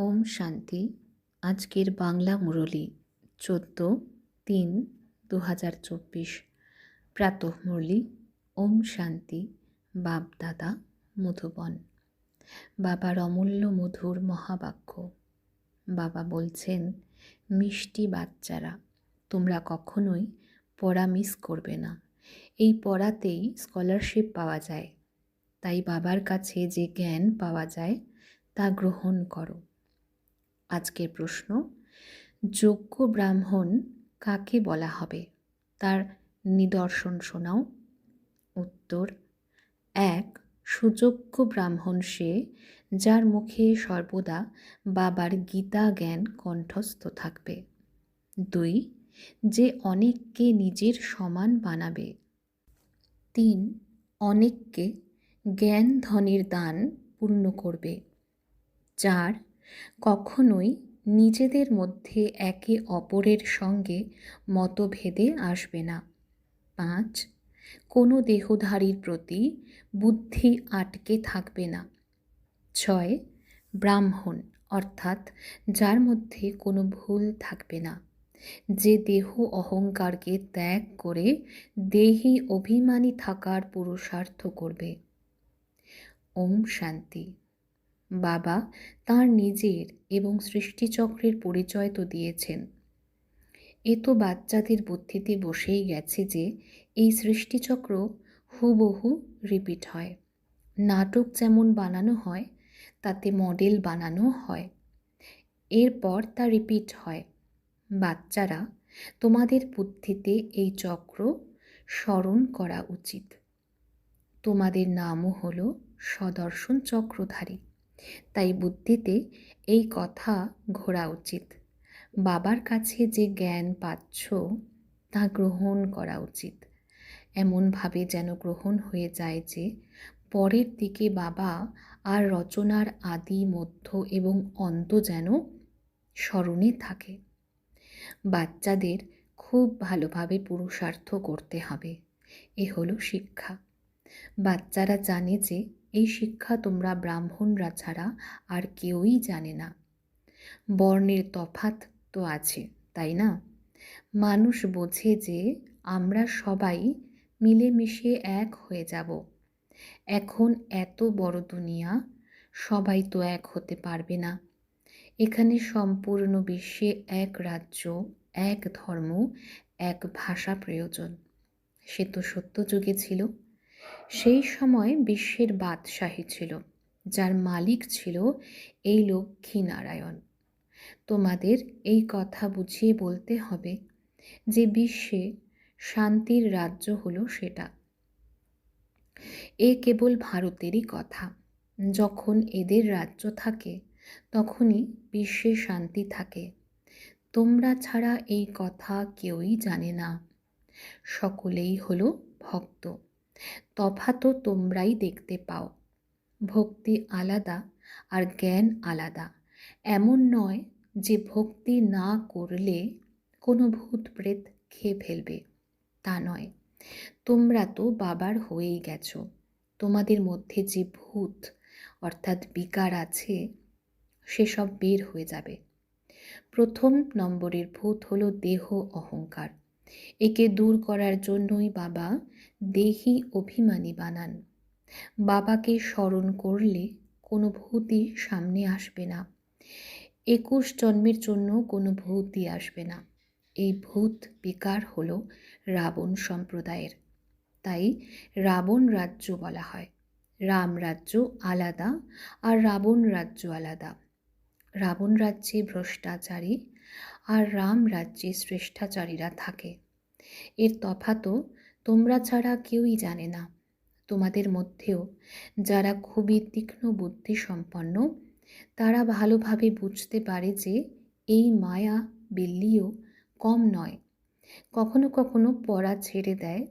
ওম শান্তি। আজকের বাংলা মুরলি, চোদ্দ তিন দু হাজার চব্বিশ। প্রাতঃ মুরলি, ওম শান্তি বাপদাদা মধুবন। বাবার অমূল্য মধুর মহাবাক্য। বাবা বলছেন, মিষ্টি বাচ্চারা, তোমরা কখনোই পড়া মিস করবে না। এই পড়াতেই স্কলারশিপ পাওয়া যায়। তাই বাবার কাছে যে জ্ঞান পাওয়া যায়, তা গ্রহণ করো। আজকের প্রশ্ন, যোগ্য ব্রাহ্মণ কাকে বলা হবে? তার নিদর্শন শোনাও। উত্তর, এক, সুযোগ্য ব্রাহ্মণ সে যার মুখে সর্বদা বাবার গীতা জ্ঞান কণ্ঠস্থ থাকবে। দুই, যে অনেককে নিজের সমান বানাবে। তিন, অনেককে জ্ঞান ধনের দান পূর্ণ করবে। চার কখনোই নিজেদের মধ্যে একে অপরের সঙ্গে মতভেদে আসবে না। পাঁচ, কোনো দেহধারীর প্রতি বুদ্ধি আটকে থাকবে না। ছয়, ব্রাহ্মণ, অর্থাৎ যার মধ্যে কোনো ভুল থাকবে না। যে দেহ অহংকারকে ত্যাগ করে দেহি অভিমানী থাকার পুরুষার্থ করবে। ওম শান্তি। বাবা তার নিজের এবং সৃষ্টিচক্রের পরিচয় তো দিয়েছেন। এ তো বাচ্চাদের বুদ্ধিতে বসেই গেছে যে এই সৃষ্টিচক্র হুবহু রিপিট হয়। নাটক যেমন বানানো হয়, তাতে মডেল বানানো হয়। এরপর তা রিপিট হয়। বাচ্চারা তোমাদের বুদ্ধিতে এই চক্র স্মরণ করা উচিত। তোমাদের নামও হলো সদর্শন চক্রধারী। তাই বুদ্ধিতে এই কথা ঘোরা উচিত। বাবার কাছে যে জ্ঞান পাচ্ছ, তা গ্রহণ করা উচিত। এমনভাবে যেন গ্রহণ হয়ে যায় যে, পরের দিকে বাবা আর রচনার আদি মধ্য এবং অন্ত যেন স্মরণে থাকে। বাচ্চাদের খুব ভালোভাবে পুরুষার্থ করতে হবে। এ হলো শিক্ষা। বাচ্চারা জানে যে এই শিক্ষা তোমরা ব্রাহ্মণরা ছাড়া আর কেউই জানে না। বর্ণের তফাত তো আছে, তাই না? মানুষ বোঝে যে আমরা সবাই মিলেমিশে এক হয়ে যাব। এখন এত বড় দুনিয়া, সবাই তো এক হতে পারবে না। এখানে সম্পূর্ণ বিশ্বে এক রাজ্য, এক ধর্ম, এক ভাষা প্রয়োজন। সে তো সত্য যুগে ছিল। সেই সময় বিশ্বের বাদশাহী ছিল, যার মালিক ছিল এই লক্ষ্মী নারায়ণ। তোমাদের এই কথা বুঝিয়ে বলতে হবে যে বিশ্বে শান্তির রাজ্য হলো সেটা। এ কেবল ভারতেরই কথা। যখন এদের রাজ্য থাকে, তখনই বিশ্বে শান্তি থাকে। তোমরা ছাড়া এই কথা কেউই জানে না। সকলেই হলো ভক্ত। তফাতও তোমরাই দেখতে পাও। ভক্তি আলাদা আর জ্ঞান আলাদা। এমন নয় যে ভক্তি না করলে কোনো ভূত প্রেত খেয়ে ফেলবে, তা নয়। তোমরা তো বাবার হয়েই গেছো। তোমাদের মধ্যে যে ভূত, অর্থাৎ বিকার আছে, সেসব বের হয়ে যাবে। প্রথম নম্বরের ভূত হলো দেহ অহংকার। একে দূর করার জন্যই বাবা দেহি অভিমানী বানান। বাবাকে স্মরণ করলে কোনো ভূতই সামনে আসবে না। একুশ জন্মের জন্য কোনো ভূতই আসবে না। এই ভূত বিকার হল রাবণ সম্প্রদায়ের। তাই রাবণ রাজ্য বলা হয়। রাম রাজ্য আলাদা আর রাবণ রাজ্য আলাদা। রাবণ রাজ্যে ভ্রষ্টাচারী আর রাম রাজ্যে শ্রেষ্ঠাচারীরা থাকে। এর তফাতও তোমরা ছাড়া কেউই জানে না। তোমাদের মধ্যেও যারা খুবই তীক্ষ্ণ বুদ্ধি সম্পন্ন তারা ভালোভাবে বুঝতে পারে যে এই মায়া বিল্লিও কম নয়। কখনো কখনো পড়া ছেড়ে দেয়,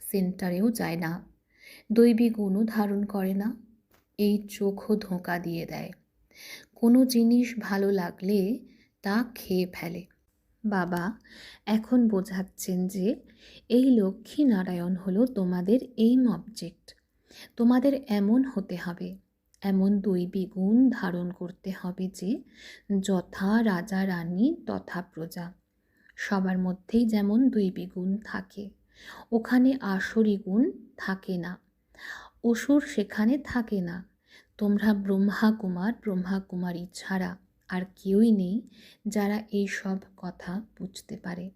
সেন্টারেও যায় না দৈবী গুণও ধারণ করে না, এই চোখও ধোঁকা দিয়ে দেয়। কোনো জিনিস ভালো লাগলে তা খেয়ে ফেলে। বাবা, এখন বোঝাচ্ছেন যে এই লক্ষ্মী নারায়ণ হলো তোমাদের এইম অবজেক্ট তোমাদের এমন হতে হবে, এমন দৈবী গুণ ধারণ করতে হবে যে যথা রাজা রানী তথা প্রজা। সবার মধ্যেই যেমন দৈবী গুণ থাকে, ওখানে আসরি গুণ থাকে না, অসুর সেখানে থাকে না। তোমরা ব্রহ্মা কুমার ব্রহ্মা কুমারী ছাড়া আর কেউই নেই যারা এই সব কথা বুঝতে পারে।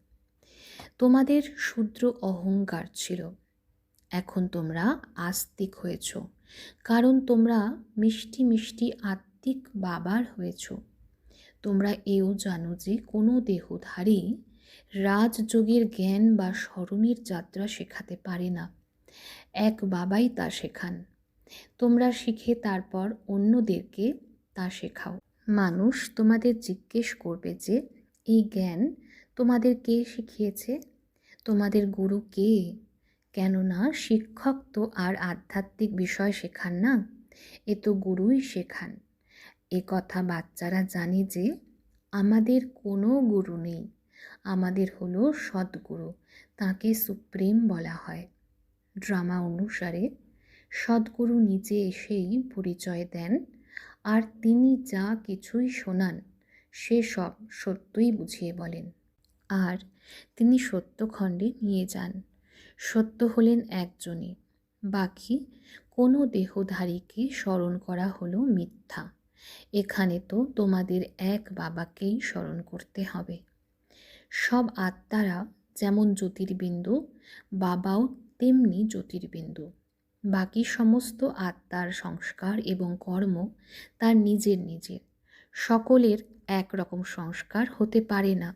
তোমাদের শূদ্র অহংকার ছিল। এখন তোমরা আস্তিক হয়েছ। কারণ তোমরা মিষ্টি মিষ্টি আত্মিক বাবার হয়েছ। তোমরা এও জানো যে কোনো দেহধারী রাজযোগের জ্ঞান বা স্মরণের যাত্রা শেখাতে পারে না। এক বাবাই তা শেখান। তোমরা শিখে তারপর অন্যদেরকে তা শেখাও। মানুষ তোমাদের জিজ্ঞেস করবে যে, এই জ্ঞান তোমাদের কে শিখিয়েছে? তোমাদের গুরু কে? কেননা শিক্ষক তো আর আধ্যাত্মিক বিষয় শেখান না, এ তো গুরুই শেখান। এ কথা বাচ্চারা জানে যে, আমাদের কোনো গুরু নেই, আমাদের হলো সদ্গুরু, তাকে সুপ্রিম বলা হয়। ড্রামা অনুসারে, সদ্গুরু নিজে এসেই পরিচয় দেন আর তিনি যা কিছুই শোনান, সে সব সত্যই বুঝিয়ে বলেন। আর তিনি সত্যখণ্ডে নিয়ে যান। সত্য হলেন একজনই, বাকি কোনো দেহধারীকে স্মরণ করা হলো মিথ্যা। এখানে তো তোমাদের এক বাবাকেই স্মরণ করতে হবে। সব আত্মারা যেমন জ্যোতির্বিন্দু, বাবাও তেমনি জ্যোতির্বিন্দু। বাকি সমস্ত আত্মার সংস্কার এবং কর্ম তার নিজের নিজের। সকলের এক রকম সংস্কার হতে পারে না।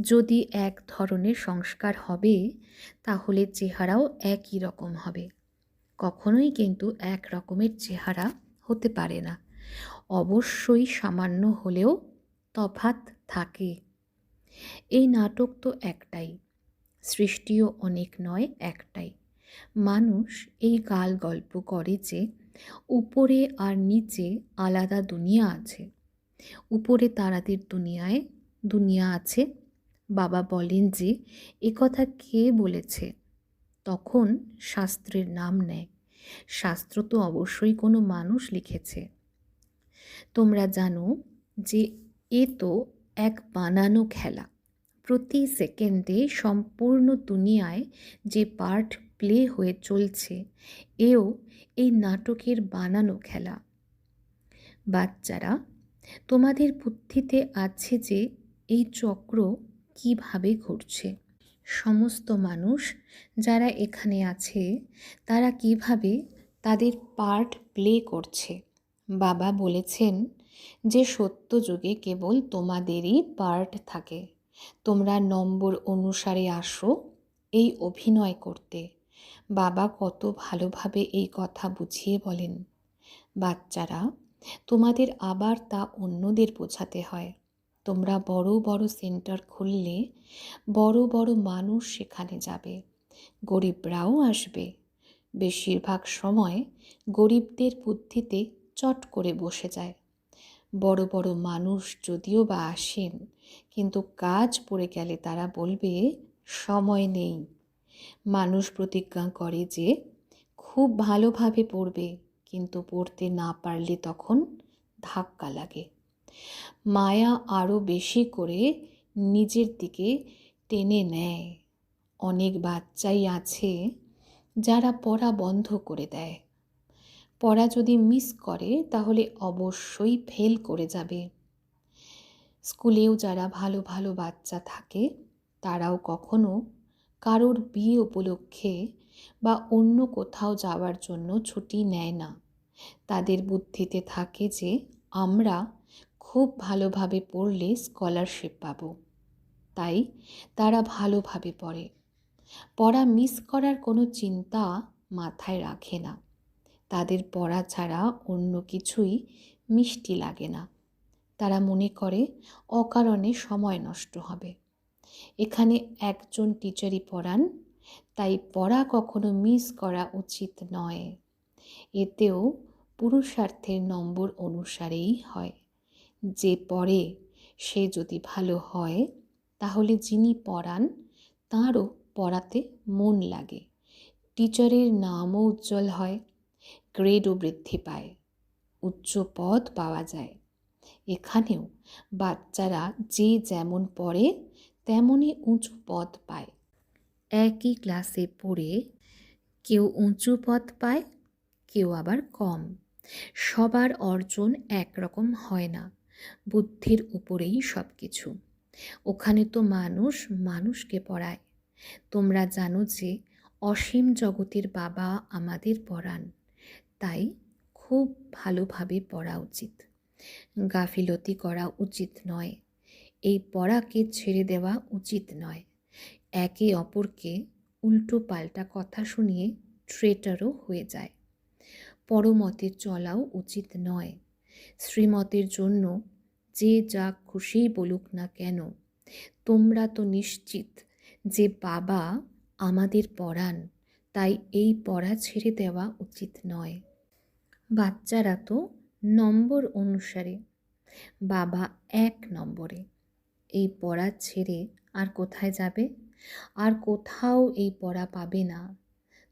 যদি এক ধরনের সংস্কার হবে, তাহলে চেহারাও একই রকম হবে। কখনোই কিন্তু এক রকমের চেহারা হতে পারে না। অবশ্যই সামান্য হলেও তফাত থাকে। এই নাটক তো একটাই, সৃষ্টিও অনেক নয়, একটাই। মানুষ এই গাল গল্প করে যে উপরে আর নিচে আলাদা দুনিয়া আছে। উপরে তারাদের দুনিয়ায় দুনিয়া আছে। বাবা বলেন যে কথা কে বলেছে? তখন শাস্ত্রের নাম নেয়। শাস্ত্র তো অবশ্যই কোনো মানুষ লিখেছে। তোমরা জানো যে, এ তো এক বানানো খেলা। প্রতি সেকেন্ডে সম্পূর্ণ দুনিয়ায় যে পার্ট প্লে হয়ে চলছে। এও এই নাটকের বানানো খেলা। বাচ্চারা, তোমাদের বুদ্ধিতে আছে যে এই চক্র কীভাবে ঘুরছে? সমস্ত মানুষ যারা এখানে আছে, তারা কীভাবে তাদের পার্ট প্লে করছে? বাবা বলেছেন যে সত্য যুগে কেবল তোমাদেরই পার্ট থাকে। তোমরা নম্বর অনুসারে আসো, এই অভিনয় করতে। বাবা কত ভালোভাবে এই কথা বুঝিয়ে বলেন। বাচ্চারা, তোমাদের আবার তা অন্যদের বোঝাতে হয়। তোমরা বড় বড় সেন্টার খুললে বড় বড় মানুষ সেখানে যাবে। গরিবরাও আসবে। বেশিরভাগ সময় গরিবদের বুদ্ধিতে চট করে বসে যায়। বড় বড় মানুষ যদিও বা আসেন, কিন্তু কাজ পড়ে গেলে তারা বলবে, সময় নেই। মানুষ প্রতিজ্ঞা করে যে খুব ভালোভাবে পড়বে, কিন্তু পড়তে না পারলে তখন ধাক্কা লাগে। মায়া আরও বেশি করে নিজের দিকে টেনে নেয়। অনেক বাচ্চাই আছে যারা পড়া বন্ধ করে দেয়। পড়া যদি মিস করে, তাহলে অবশ্যই ফেল করে যাবে। স্কুলেও যারা ভালো ভালো বাচ্চা থাকে, তারাও কখনো কারোর বিয়ে উপলক্ষে বা অন্য কোথাও যাওয়ার জন্য ছুটি নেয় না। তাদের বুদ্ধিতে থাকে যে, আমরা খুব ভালোভাবে পড়লে স্কলারশিপ পাব। তাই তারা ভালোভাবে পড়ে। পড়া মিস করার কোনো চিন্তা মাথায় রাখে না। তাদের পড়া ছাড়া অন্য কিছুই মিষ্টি লাগে না। তারা মনে করে অকারণে সময় নষ্ট হবে। এখানে একজন টিচারই পড়ান, তাই পড়া কখনো মিস করা উচিত নয়। এতেও পুরুষার্থের নম্বর অনুসারেই হয়। যে পড়ে সে যদি ভালো হয়, তাহলে যিনি পড়ান, তাঁরও পড়াতে মন লাগে। টিচারের নামও উজ্জ্বল হয় গ্রেডও বৃদ্ধি পায়, উচ্চ পদ পাওয়া যায়। এখানেও বাচ্চারা যে যেমন পড়ে তেমনই উঁচু পদ পায়। একই ক্লাসে পড়ে কেউ উঁচু পদ পায়, কেউ আবার কম। সবার অর্জন একরকম হয় না, বুদ্ধির উপরেই সব কিছু ওখানে তো মানুষ মানুষকে পড়ায়। তোমরা জানো যে অসীম জগতের বাবা আমাদের পড়ান তাই খুব ভালোভাবে পড়া উচিত। গাফিলতি করা উচিত নয়। এই পড়াকে ছেড়ে দেওয়া উচিত নয়। একে অপরকে উল্টো পাল্টা কথা শুনিয়ে ট্রেটারও হয়ে যায়। পরমতে চলাও উচিত নয়। শ্রীমতের জন্য যে যা খুশিই বলুক না কেন, তোমরা তো নিশ্চিত যে বাবা আমাদের পড়ান, তাই এই পড়া ছেড়ে দেওয়া উচিত নয়। বাচ্চারা তো নম্বর অনুসারে, বাবা এক নম্বরে। এই পড়া ছেড়ে আর কোথায় যাবে? আর কোথাও এই পড়া পাবে না।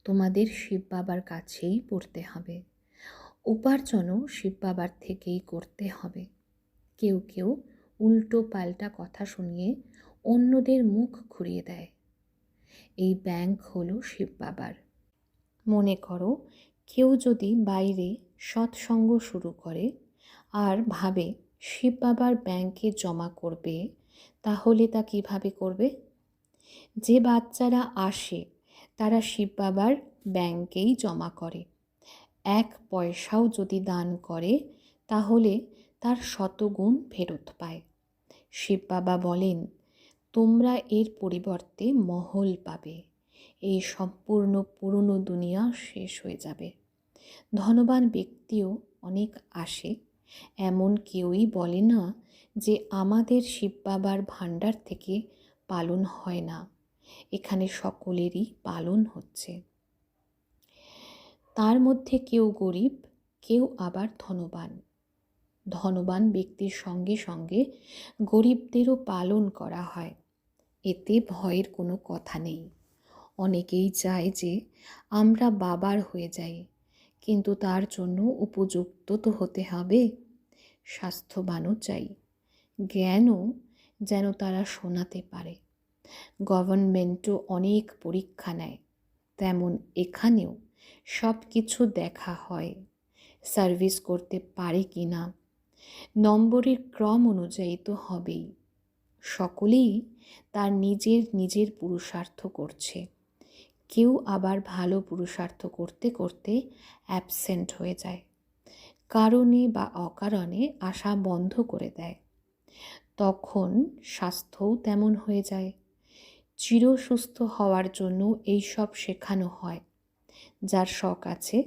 তোমাদের শিব বাবার কাছেই পড়তে হবে। উপার্জনও শিব বাবার থেকেই করতে হবে। কেউ কেউ উল্টো পাল্টা কথা শুনিয়ে অন্যদের মুখ ঘুরিয়ে দেয়। এই ব্যাংক হলো শিব বাবার। মনে করো কেউ যদি বাইরে সৎসঙ্গ শুরু করে আর ভাবে শিব বাবার ব্যাংকে জমা করবে তাহলে তা কীভাবে করবে? যে বাচ্চারা আসে, তারা শিব বাবার ব্যাংকেই জমা করে। এক পয়সাও যদি দান করে, তাহলে তার শতগুণ ফেরত পায়। শিব বাবা বলেন, তোমরা এর পরিবর্তে মহল পাবে। এই সম্পূর্ণ পুরনো দুনিয়া শেষ হয়ে যাবে। ধনবান ব্যক্তিও অনেক আসে, এমন কেউই বলে না যে আমাদের শিব বাবার ভাণ্ডার থেকে পালন হয় না, এখানে সকলেরই পালন হচ্ছে। তার মধ্যে কেউ গরিব, কেউ আবার ধনবান। ধনবান ব্যক্তির সঙ্গে সঙ্গে গরিবদেরও পালন করা হয়। এতে ভয়ের কোনো কথা নেই। অনেকেই চায় যে আমরা বাবার হয়ে যাই, কিন্তু তার জন্য উপযুক্ত তো হতে হবে। স্বাস্থ্যবানও চাই। জ্ঞানও যেন তারা শোনাতে পারে। গভর্নমেন্টও অনেক পরীক্ষা নেয়। তেমন এখানেও সব কিছু দেখা হয়। সার্ভিস করতে পারে কি না? নম্বরের ক্রম অনুযায়ী তো হবেই। সকলেই তার নিজের নিজের পুরুষার্থ করছে। কেউ আবার ভালো পুরুষার্থ করতে করতে অ্যাবসেন্ট হয়ে যায়। কারণে বা অকারণে আসা বন্ধ করে দেয়। তখন স্বাস্থ্যও তেমন হয়ে যায়। চিরসুস্থ হওয়ার জন্য এই সব শেখানো হয়। যার শখ আছে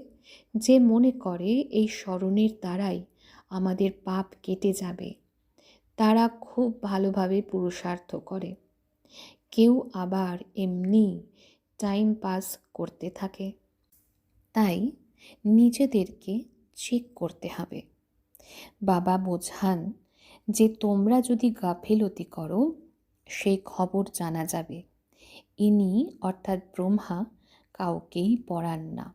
যে মনে করে এই স্মরণের দ্বারাই আমাদের পাপ কেটে যাবে। তারা খুব ভালোভাবে পুরুষার্থ করে। কেউ আবার এমনি টাইম পাস করতে থাকে। তাই নিজেদেরকে চেক করতে হবে। বাবা বোঝান যে তোমরা যদি গাফিলতি করো, সেই খবর জানা যাবে। ইনি, অর্থাৎ ব্রহ্মা, কাউকেই পড়ান না।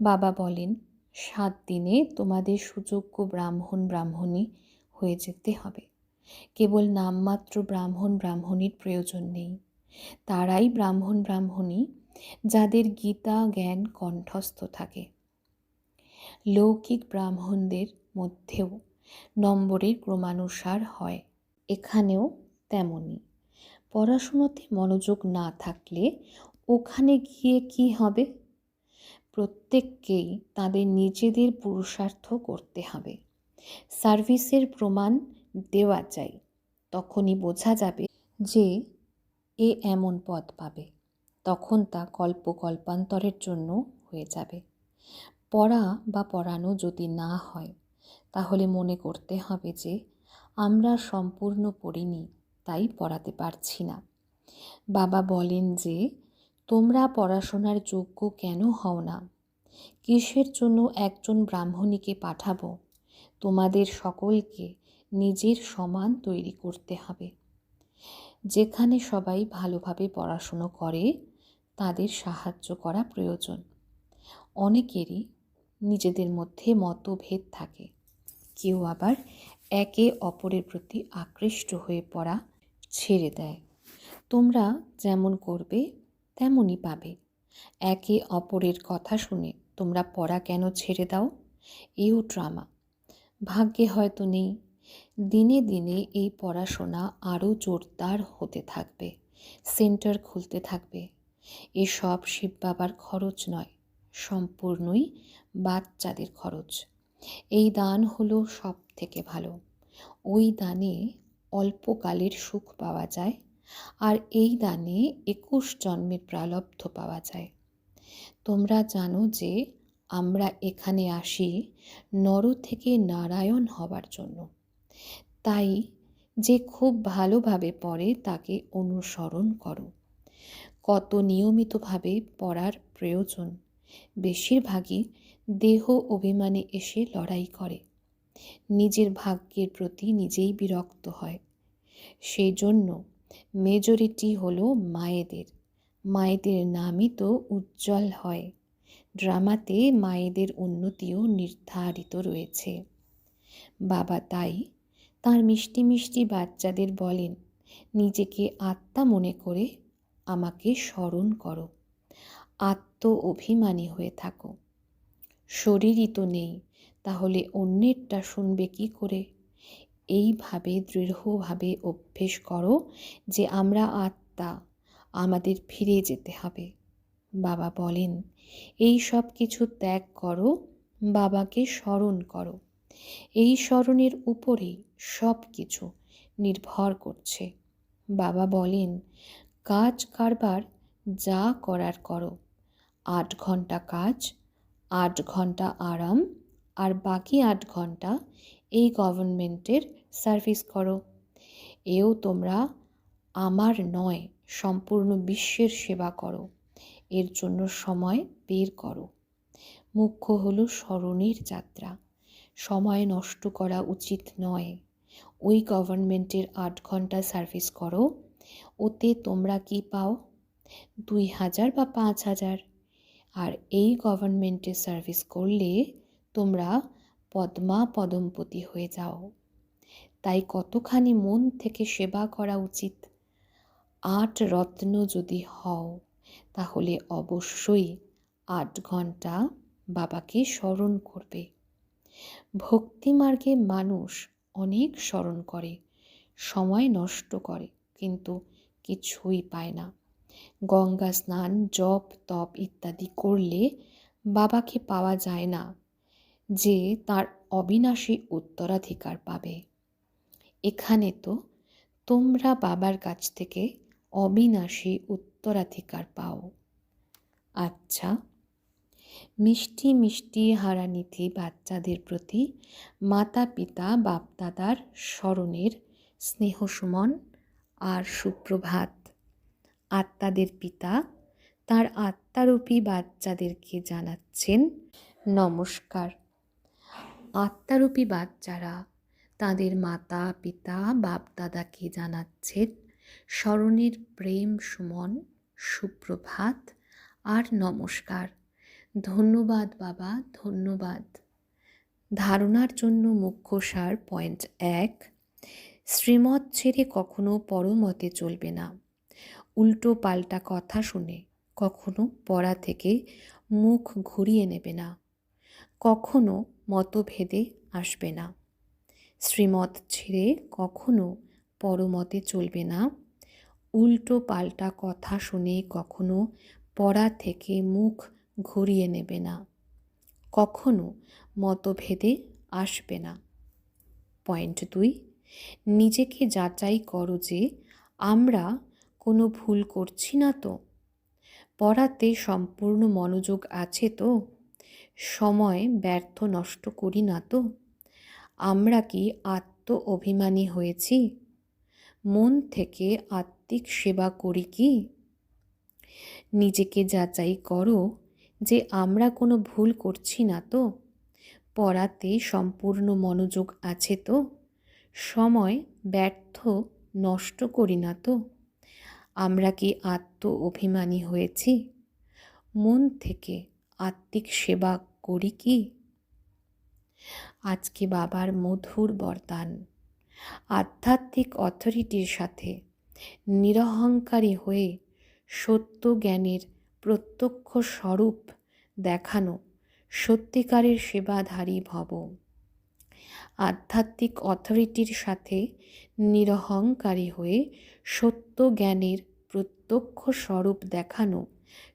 বাবা বলেন, সাত দিনে তোমাদের সুযোগ্য ব্রাহ্মণ, ব্রাহ্মণী হয়ে যেতে হবে। কেবল নামমাত্র ব্রাহ্মণ, ব্রাহ্মণীর প্রয়োজন নেই। তারাই ব্রাহ্মণ, ব্রাহ্মণী, যাদের গীতা, জ্ঞান, কণ্ঠস্থ থাকে। লৌকিক ব্রাহ্মণদের মধ্যেও নম্বরের ক্রমানুসার হয়। এখানেও তেমনই। পড়াশুনোতে মনোযোগ না থাকলে ওখানে গিয়ে কি হবে? প্রত্যেককেই তাদের নিজেদের পুরুষার্থ করতে হবে। সার্ভিসের প্রমাণ দেওয়া চাই। তখনই বোঝা যাবে যে এ এমন পদ পাবে। তখন তা কল্প কল্পান্তরের জন্য হয়ে যাবে। পড়া বা পড়ানো যদি না হয় তাহলে মনে করতে হবে যে আমরা সম্পূর্ণ পড়িনি, তাই পড়াতে পারছি না। বাবা বলেন যে, তোমরা পড়াশোনার যোগ্য কেন হও না? কিসের জন্য একজন ব্রাহ্মণীকে পাঠাবো? তোমাদের সকলকে নিজের সমান তৈরি করতে হবে। যেখানে সবাই ভালোভাবে পড়াশুনো করে, তাদের সাহায্য করা প্রয়োজন। অনেকেরই নিজেদের মধ্যে মতভেদ থাকে। কেউ আবার একে অপরের প্রতি আকৃষ্ট হয়ে পড়া ছেড়ে দেয়। তোমরা যেমন করবে, তেমনই পাবে। একে অপরের কথা শুনে তোমরা পড়া কেন ছেড়ে দাও? এও ড্রামা। ভাগ্যে হয়তো নেই। দিনে দিনে এই পড়াশোনা আরও জোরদার হতে থাকবে, সেন্টার খুলতে থাকবে। এসব শিব বাবার খরচ নয়, সম্পূর্ণই বাচ্চাদের খরচ। এই দান হলো সব থেকে ভালো। ওই দানে অল্পকালের সুখ পাওয়া যায় আর এই দানে একুশ জন্মের প্রালব্ধ পাওয়া যায়। তোমরা জানো যে আমরা এখানে আসি নর থেকে নারায়ণ হবার জন্য। তাই যে খুব ভালোভাবে পড়ে তাকে অনুসরণ করো। কত নিয়মিতভাবে পড়ার প্রয়োজন। বেশিরভাগই দেহ অভিমানে এসে লড়াই করে। নিজের ভাগ্যের প্রতি নিজেই বিরক্ত হয়। সেই জন্য মেজরিটি হলো মায়েদের। মায়েদের নামই তো উজ্জ্বল হয়। ড্রামাতে মায়েদের উন্নতিও নির্ধারিত রয়েছে। বাবা তাই তার মিষ্টি মিষ্টি বাচ্চাদের বলেন, নিজেকে আত্মা মনে করে আমাকে স্মরণ করো। আত্ম অভিমানী হয়ে থাকো। শরীরই তো নেই, তাহলে অন্যেরটা শুনবে কি করে? এইভাবে দৃঢ়ভাবে অভ্যেস করো যে আমরা আত্মা, আমাদের ফিরে যেতে হবে। বাবা বলেন, এই সব কিছু ত্যাগ করো, বাবাকে স্মরণ করো। এই স্মরণের উপরেই সব কিছু নির্ভর করছে। বাবা বলেন, কাজ কারবার যা করার করো। আট ঘণ্টা কাজ আট ঘণ্টা আরাম, আর বাকি আট ঘণ্টা এই গভর্নমেন্টের সার্ভিস করো। এও তোমরা আমার নয়, সম্পূর্ণ বিশ্বের সেবা করো। এর জন্য সময় বের করো। মুখ্য হলো স্মরণের যাত্রা। সময় নষ্ট করা উচিত নয়। ওই গভর্নমেন্টের আট ঘণ্টা সার্ভিস করো। ওতে তোমরা কি পাও? দুই হাজার বা পাঁচ হাজার। আর এই গভর্নমেন্টে সার্ভিস করলে তোমরা পদ্মা পদমপতি হয়ে যাও। তাই কতখানি মন থেকে সেবা করা উচিত? আট রত্ন যদি হও, তাহলে অবশ্যই আট ঘণ্টা বাবাকে স্মরণ করবে। ভক্তিমার্গে মানুষ অনেক স্মরণ করে, সময় নষ্ট করে, কিন্তু কিছুই পায় না। গঙ্গা স্নান, জপ, তপ ইত্যাদি করলে বাবাকে পাওয়া যায় না, যে তার অবিনাশী উত্তরাধিকার পাবে। এখানে তো তোমরা বাবার কাছ থেকে অবিনাশী উত্তরাধিকার পাও। আচ্ছা মিষ্টি মিষ্টি হারানিধি বাচ্চাদের প্রতি মাতা পিতা বাপদাদার স্মরণের স্নেহসুমন আর সুপ্রভাত। আত্মাদের পিতা, তার আত্মারূপী বাচ্চাদেরকে জানাচ্ছেন, নমস্কার। আত্মারূপী বাচ্চারা তাদের মাতা, পিতা, বাপদাদাকে জানাচ্ছেন, স্মরণের প্রেম সুমন, সুপ্রভাত আর নমস্কার। ধন্যবাদ বাবা, ধন্যবাদ। ধারণার জন্য মুখ্য সার পয়েন্ট এক শ্রীমত ছেড়ে কখনো পরমতে চলবে না। উল্টো পাল্টা কথা শুনে কখনো পড়া থেকে মুখ ঘুরিয়ে নেবে না, কখনো মতভেদে আসবে না। শ্রীমত ছেড়ে কখনো পরমতে চলবে না, উল্টো পাল্টা কথা শুনে কখনো পড়া থেকে মুখ ঘুরিয়ে নেবে না, কখনো মতভেদে আসবে না। পয়েন্ট দুই, নিজেকে যাচাই করো যে আমরা কোনো ভুল করছি না তো? পড়াতে সম্পূর্ণ মনোযোগ আছে তো? সময় ব্যর্থ নষ্ট করি না তো? আমরা কি আত্ম অভিমানী হয়েছি? মন থেকে আত্মিক সেবা করি কি? নিজেকে যাচাই করো যে আমরা কোনো ভুল করছি না তো? পড়াতে সম্পূর্ণ মনোযোগ আছে তো? সময় ব্যর্থ নষ্ট করি না তো? আমরা কি আত্ম অভিমানী হয়েছি? মন থেকে আত্মিক সেবা করি কি? আজকে বাবার মধুর বরদান। আধ্যাত্মিক অথরিটির সাথে নিরহংকারী হয়ে সত্য জ্ঞানের প্রত্যক্ষ স্বরূপ দেখানো সত্যিকারের সেবাধারী ভব। আধ্যাত্মিক অথরিটির সাথে নিরহংকারী হয়ে সত্য জ্ঞানের প্রত্যক্ষ স্বরূপ দেখানো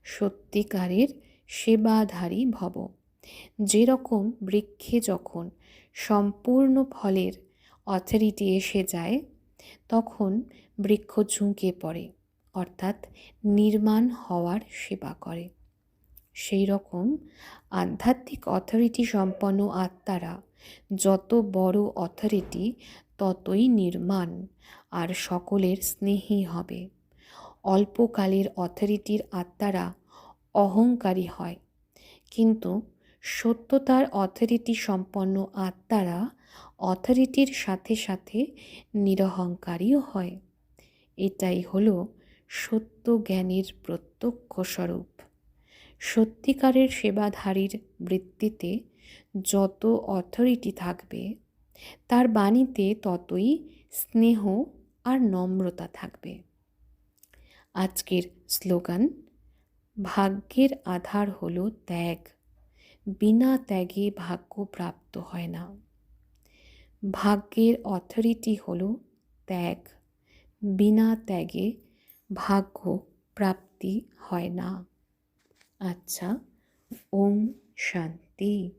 সত্যিকারের সেবাধারী ভব। যেরকম বৃক্ষে যখন সম্পূর্ণ ফলের অথরিটি এসে যায়, তখন বৃক্ষ ঝুঁকে পড়ে, অর্থাৎ নির্মাণ হওয়ার সেবা করে। সেই রকম আধ্যাত্মিক অথরিটি সম্পন্ন আত্মারা যত বড় অথরিটি ততই নির্মাণ আর সকলের স্নেহী হবে। অল্পকালের অথরিটির আত্মারা অহংকারী হয়। কিন্তু সত্যতার অথরিটি সম্পন্ন আত্মারা অথরিটির সাথে সাথে নিরহংকারীও হয়। এটাই হলো সত্য জ্ঞানের প্রত্যক্ষ স্বরূপ। সত্যিকারের সেবাধারীর বৃত্তিতে যত অথরিটি থাকবে তার বাণীতে ততই স্নেহ আর নম্রতা থাকবে। আজকের স্লোগান, ভাগ্যের আধার হল ত্যাগ, বিনা ত্যাগে ভাগ্য প্রাপ্ত হয় না। ভাগ্যের অথরিটি হল ত্যাগ, বিনা ত্যাগে ভাগ্য প্রাপ্তি হয় না। আচ্ছা ওম শান্তি।